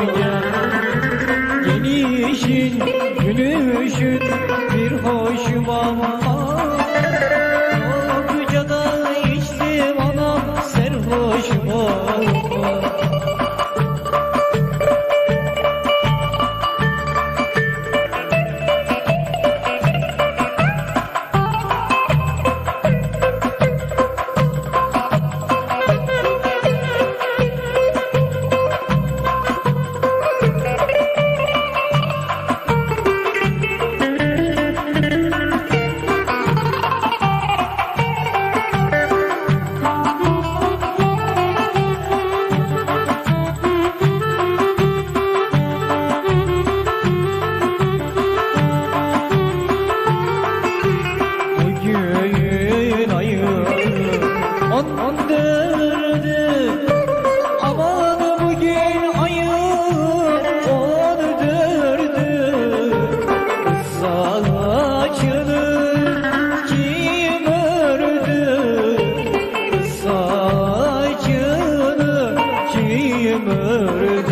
Yeah. Kim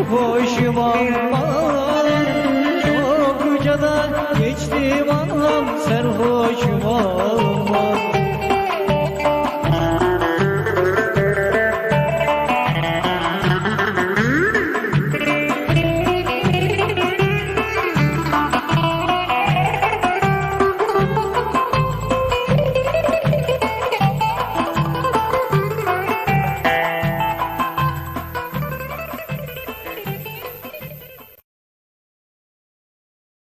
bir hoşuma var Çok ucadan geçtim anlam serhoşuma var